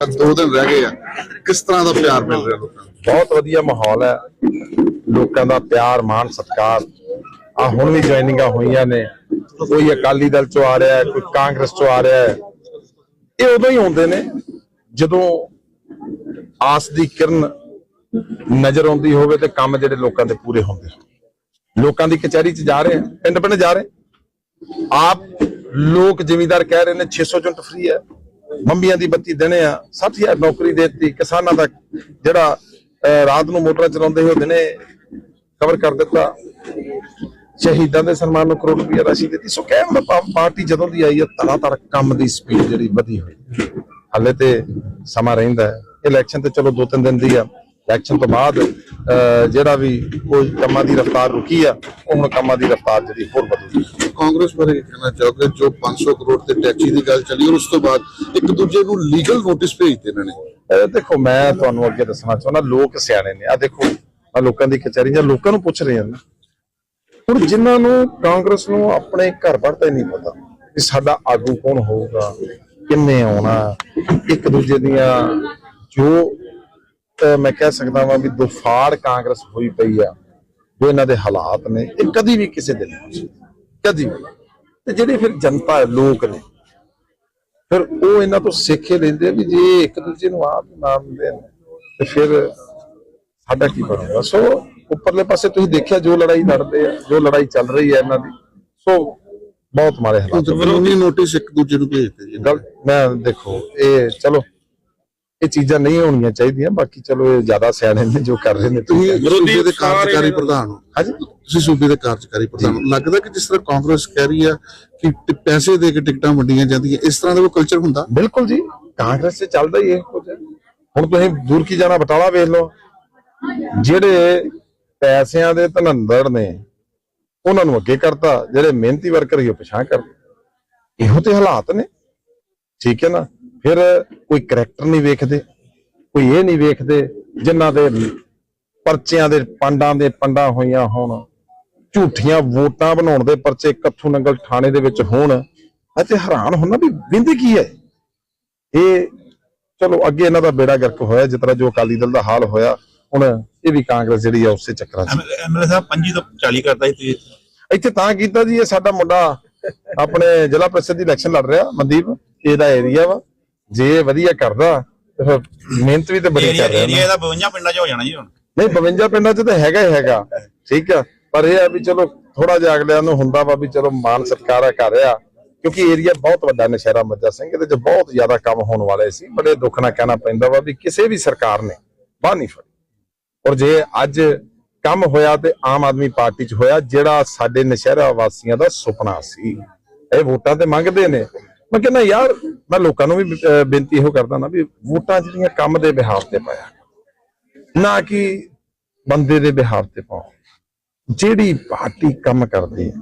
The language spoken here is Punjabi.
ਦੋ ਦਿਨ ਰਹਿ ਗਏ ਆ। ਕਿਸ ਤਰ੍ਹਾਂ ਦਾ ਪਿਆਰ ਮਿਲ ਰਿਹਾ ਲੋਕਾਂ ਨੂੰ? ਬਹੁਤ ਵਧੀਆ ਮਾਹੌਲ ਹੈ। ਲੋਕਾਂ ਦਾ ਪਿਆਰ, ਮਾਣ, ਸਤਿਕਾਰ। ਆ ਹੁਣ ਵੀ ਜੁਆਇਨਿੰਗਾਂ ਹੋਈਆਂ ਨੇ। ਕੋਈ ਅਕਾਲੀ ਦਲ ਚੋਂ ਆ ਰਿਹਾ ਹੈ, ਕੋਈ ਕਾਂਗਰਸ ਚੋਂ ਆ ਰਿਹਾ ਹੈ। ਇਹ ਉਦੋਂ ਹੀ ਆਉਂਦੇ ਨੇ ਜਦੋਂ ਆਸ ਦੀ ਕਿਰਨ ਨਜ਼ਰ ਆਉਂਦੀ ਹੋਵੇ ਤੇ ਕੰਮ ਜਿਹੜੇ ਲੋਕਾਂ ਦੇ ਪੂਰੇ ਹੁੰਦੇ ਹੋਣ। ਲੋਕਾਂ ਦੀ ਕਚਹਿਰੀ 'ਚ ਜਾ ਰਹੇ ਆ। ਪਿੰਡ ਪਿੰਡ ਜਾ ਰਹੇ ਆਪ ਲੋਕ ਜ਼ਿਮੀਦਾਰ ਕਹਿ ਰਹੇ ਨੇ 600 ਯੂਨਿਟ ਫ੍ਰੀ ਹੈ। ਮੰਬੀਆਂ ਦੀ ਬੱਤੀ ਦੇਣੇ ਆ 60000 ਨੌਕਰੀ ਦੇ ਦਿੱਤੀ ਕਿਸਾਨਾਂ ਦਾ ਜਿਹੜਾ ਰਾਤ ਨੂੰ ਮੋਟਰਾਂ ਚਲਾਉਂਦੇ ਹੋਏ ਦਿਨੇ ਕਵਰ ਕਰ ਦਿੱਤਾ। ਸ਼ਹੀਦਾਂ ਦੇ ਸਨਮਾਨ ਨੂੰ ਕਰੋੜ ਰੁਪਏ ਰਾਸ਼ੀ ਦਿੱਤੀ। ਸੋ ਕਹਿਣ ਦਾ ਪਾਰਟੀ ਜਦੋਂ ਦੀ ਆਈ ਹੈ ਤਰਾ ਤਰ ਕੰਮ ਦੀ ਸਪੀਡ ਜਿਹੜੀ ਵਧੀ ਹੋਈ। ਹਾਲੇ ਤੇ ਸਮਾਂ ਰਹਿੰਦਾ ਹੈ। ਇਲੈਕਸ਼ਨ ਤੇ ਚਲੋ ਦੋ ਤਿੰਨ ਦਿਨ ਦੀ ਆ। ਇਲੈਕਸ਼ਨ ਤੋਂ ਬਾਅਦ ਅਹ, ਜਿਹੜਾ ਵੀ ਕੋਈ ਕੰਮਾਂ ਦੀ ਰਫ਼ਤਾਰ ਰੁਕੀ ਆ ਉਹ ਹੁਣ ਕੰਮਾਂ ਦੀ ਰਫ਼ਤਾਰ ਜਿਹੜੀ ਹੋਰ ਵਧੂਗੀ। ਕਾਂਗਰਸ ਬਾਰੇ ਕੀ ਕਹਿਣਾ ਚਾਹੋਗੇ ਜੋ 500 ਕਰੋੜ ਤੇ ਟੈਕਸੀ ਦੀ ਗੱਲ ਚੱਲੀ ਔਰ ਉਸ ਤੋਂ ਬਾਅਦ ਇੱਕ ਦੂਜੇ ਨੂੰ ਲੀਗਲ ਨੋਟਿਸ ਭੇਜਦੇ ਇਹਨਾਂ ਨੇ? ਦੇਖੋ, ਮੈਂ ਤੁਹਾਨੂੰ ਅੱਗੇ ਦੱਸਣਾ ਚਾਹੁੰਦਾ, ਲੋਕ ਸਿਆਣੇ ਨੇ। ਆ ਦੇਖੋ ਆ ਲੋਕਾਂ ਦੀ ਕਚਹਿਰੀ, ਜਾਂ ਲੋਕਾਂ ਨੂੰ ਪੁੱਛ ਰਹੇ ਹਨ ਹੁਣ ਜਿਨ੍ਹਾਂ ਨੂੰ ਕਾਂਗਰਸ ਨੂੰ ਆਪਣੇ ਘਰ ਬਾਰ ਤਾਂ ਨਹੀਂ ਪਤਾ ਕਿ ਸਾਡਾ ਆਗੂ ਕੌਣ ਹੋਊਗਾ, ਕਿੰਨੇ ਆਉਣਾ, ਇੱਕ ਦੂਜੇ ਦੀਆਂ ਜੋ ਮੈਂ ਕਹਿ ਸਕਦਾ ਵਾਂ ਵੀ ਦੁਫਾੜ ਕਾਂਗਰਸ ਹੋਈ ਪਈ ਆ, ਜੋ ਇਹਨਾਂ ਦੇ ਹਾਲਾਤ ਨੇ, ਇਹ ਕਦੀ ਵੀ ਕਿਸੇ ਦੇ ਨਹੀਂ ਕਦੀ। ਵੀ ਤੇ ਜਿਹੜੇ ਫਿਰ ਜਨਤਾ ਲੋਕ ਨੇ ਫਿਰ ਉਹ ਇਹਨਾਂ ਤੋਂ ਸਿੱਖ ਲੈਂਦੇ ਵੀ ਜੇ ਇੱਕ ਦੂਜੇ ਨੂੰ ਆਪ ਮੰਨਦੇ ਨੇ ਤੇ ਫਿਰ ਸਾਡਾ ਕੀ ਬਣੇਗਾ? ਸੋ ਉੱਪਰਲੇ ਪਾਸੇ ਤੁਸੀਂ ਦੇਖਿਆ ਜੋ ਲੜਾਈ ਲੜਦੇ ਆ ਜੋ ਲੜਾਈ ਚੱਲ ਰਹੀ ਹੈ ਇਹਨਾਂ ਦੀ ਸੋ ਬਹੁਤ ਮਾੜੇ ਹਾਲਾਤ ਕਾਨੂੰਨੀ ਨੋਟਿਸ ਇੱਕ ਦੂਜੇ ਨੂੰ ਭੇਜਦੇ ਜੀ। ਮੈਂ ਦੇਖੋ ਇਹ ਚਲੋ। ਇਹ ਚੀਜ਼ਾਂ ਨਹੀਂ ਹੋਣੀਆਂ ਚਾਹੀਦੀਆਂ ਬਾਕੀ ਚਲੋ ਇਹ ਜ਼ਿਆਦਾ ਸਿਆਣੇ ਨੇ ਜੋ ਕਰ ਰਹੇ ਨੇ ਤੁਸੀਂ ਸੂਬੇ ਦੇ ਕਾਰਜਕਾਰੀ ਪ੍ਰਧਾਨ ਹੋ। ਹਾਂਜੀ। ਤੁਸੀਂ ਸੂਬੇ ਦੇ ਕਾਰਜਕਾਰੀ ਪ੍ਰਧਾਨ ਲੱਗਦਾ ਕਿ ਜਿਸ ਤਰ੍ਹਾਂ ਕਾਂਗਰਸ ਕਹਿ ਰਹੀ ਆ ਕਿ ਪੈਸੇ ਦੇ ਕੇ ਟਿਕਟਾਂ ਵੰਡੀਆਂ ਜਾਂਦੀਆਂ ਇਸ ਤਰ੍ਹਾਂ ਦਾ ਕੋਈ ਕਲਚਰ ਹੁੰਦਾ? ਬਿਲਕੁਲ ਜੀ ਕਾਂਗਰਸ 'ਚ ਚੱਲਦਾ ਹੀ ਇਹ। ਕੁਝ। ਹੁਣ ਤੁਸੀਂ ਦੂਰ ਕੀ ਜਾਣਾ ਬਟਾਲਾ ਵੇਖ ਲਓ। ਜਿਹੜੇ ਪੈਸਿਆਂ ਦੇ ਧਨੰਦਰ ਨੇ ਉਹਨਾਂ ਨੂੰ ਅੱਗੇ ਕਰਤਾ ਜਿਹੜੇ ਮਿਹਨਤੀ ਵਰਕਰ ਹੀ ਉਹ ਪਿਛਾਂ ਕਰ ਇਹੋ ਤੇ ਹਾਲਾਤ ਨੇ। ਠੀਕ ਹੈ ਨਾ? ਫਿਰ ਕੋਈ ਕਰੈਕਟਰ ਨਹੀਂ ਵੇਖਦੇ ਕੋਈ ਇਹ ਨਹੀਂ ਵੇਖਦੇ ਜਿਨ੍ਹਾਂ ਦੇ ਪਰਚਿਆਂ ਦੇ ਪੰਡਾਂ ਦੇ ਪੰਡਾਂ ਹੋਈਆਂ ਹੋਣ ਝੂਠੀਆਂ ਵੋਟਾਂ ਬਣਾਉਣ ਦੇ ਪਰਚੇ ਕੱਥੂ ਨੰਗਲ ਥਾਣੇ ਦੇ ਵਿੱਚ ਹੋਣ ਅਤੇ ਹੈਰਾਨ ਹੁੰਦਾ ਵੀ ਵਿੰਦੇ ਕੀ ਹੈ? ਇਹ ਚਲੋ ਅੱਗੇ ਇਹਨਾਂ ਦਾ ਬੇੜਾ ਗਰਕ ਹੋਇਆ ਜਿਸ ਤਰ੍ਹਾਂ ਜੋ ਅਕਾਲੀ ਦਲ ਦਾ ਹਾਲ ਹੋਇਆ ਹੁਣ ਇਹ ਵੀ ਕਾਂਗਰਸ ਜਿਹੜੀ ਆ ਉਸੇ ਚੱਕਰਾਂ 'ਚ। ਐਮਐਲਏ ਸਾਹਿਬ 25 ਤੋਂ 40 ਕਰਦਾ ਸੀ ਇੱਥੇ ਤਾਂ ਕੀਤਾ ਜੀ ਇਹ ਸਾਡਾ ਮੁੰਡਾ ਆਪਣੇ ਜ਼ਿਲ੍ਹਾ ਪ੍ਰੀਸ਼ਦ ਦੀ ਇਲੈਕਸ਼ਨ ਲੜ ਰਿਹਾ ਮਨਦੀਪ ਇਹਦਾ ਏਰੀਆ ਵਾ। ਜੇ ਇਹ ਵਧੀਆ ਕਰਦਾ ਤੇ ਫਿਰ ਮਿਹਨਤ ਵੀ ਤੇ ਬੜੀ ਏਰੀਆ ਕਰ ਰਿਹਾ ਏਰੀਆ ਨਾ। ਦਾ 52 ਪਿੰਡਾਂ 'ਚ ਹੋ ਜਾਣਾ ਜੀ ਹੁਣ। ਨਹੀਂ 52 ਪਿੰਡਾਂ 'ਚ ਤਾਂ ਹੈਗਾ ਹੀ ਹੈਗਾ ਠੀਕ ਆ। ਪਰ ਇਹ ਆ ਵੀ ਚਲੋ ਥੋੜਾ ਜਿਹਾ ਅਗਲਿਆਂ ਨੂੰ ਹੁੰਦਾ ਵਾ ਵੀ ਚਲੋ ਮਾਨ ਸਤਿਕਾਰ ਕਰ ਰਿਹਾ ਕਿਉਂਕਿ ਏਰੀਆ ਬਹੁਤ ਵੱਡਾ ਨਸ਼ਹਿਰਾ ਮੱਜਾ ਸਿੰਘ ਇਹਦੇ 'ਚ ਬਹੁਤ ਜ਼ਿਆਦਾ ਕੰਮ ਹੋਣ ਵਾਲੇ ਸੀ। ਬੜੇ ਦੁੱਖ ਨਾਲ ਕਹਿਣਾ ਪੈਂਦਾ ਵਾ ਵੀ ਕਿਸੇ ਵੀ ਸਰਕਾਰ ਨੇ ਬਾਹ ਨਹੀਂ ਫੜੀ ਔਰ ਜੇ ਅੱਜ ਕੰਮ ਹੋਇਆ ਤੇ ਆਮ ਆਦਮੀ ਪਾਰਟੀ 'ਚ ਹੋਇਆ ਜਿਹੜਾ ਸਾਡੇ ਨਸ਼ਹਿਰਾ ਵਾਸੀਆਂ ਦਾ ਸੁਪਨਾ ਸੀ ਇਹ ਵੋਟਾਂ ਤੇ ਮੰਗਦੇ ਨੇ। ਮੈਂ ਕਹਿੰਦਾ ਯਾਰ ਮੈਂ ਲੋਕਾਂ ਨੂੰ ਵੀ ਬੇਨਤੀ ਇਹੋ ਕਰਦਾ ਨਾ ਵੀ ਵੋਟਾਂ ਜਿਹੜੀਆਂ ਕੰਮ ਦੇ ਬਿਹਾਫ ਤੇ ਪਾਇਆ ਨਾ ਕਿ ਬੰਦੇ ਦੇ ਬਿਹਾਫ ਤੇ ਪਾਓ। ਜਿਹੜੀ ਪਾਰਟੀ ਕੰਮ ਕਰਦੀ ਹੈ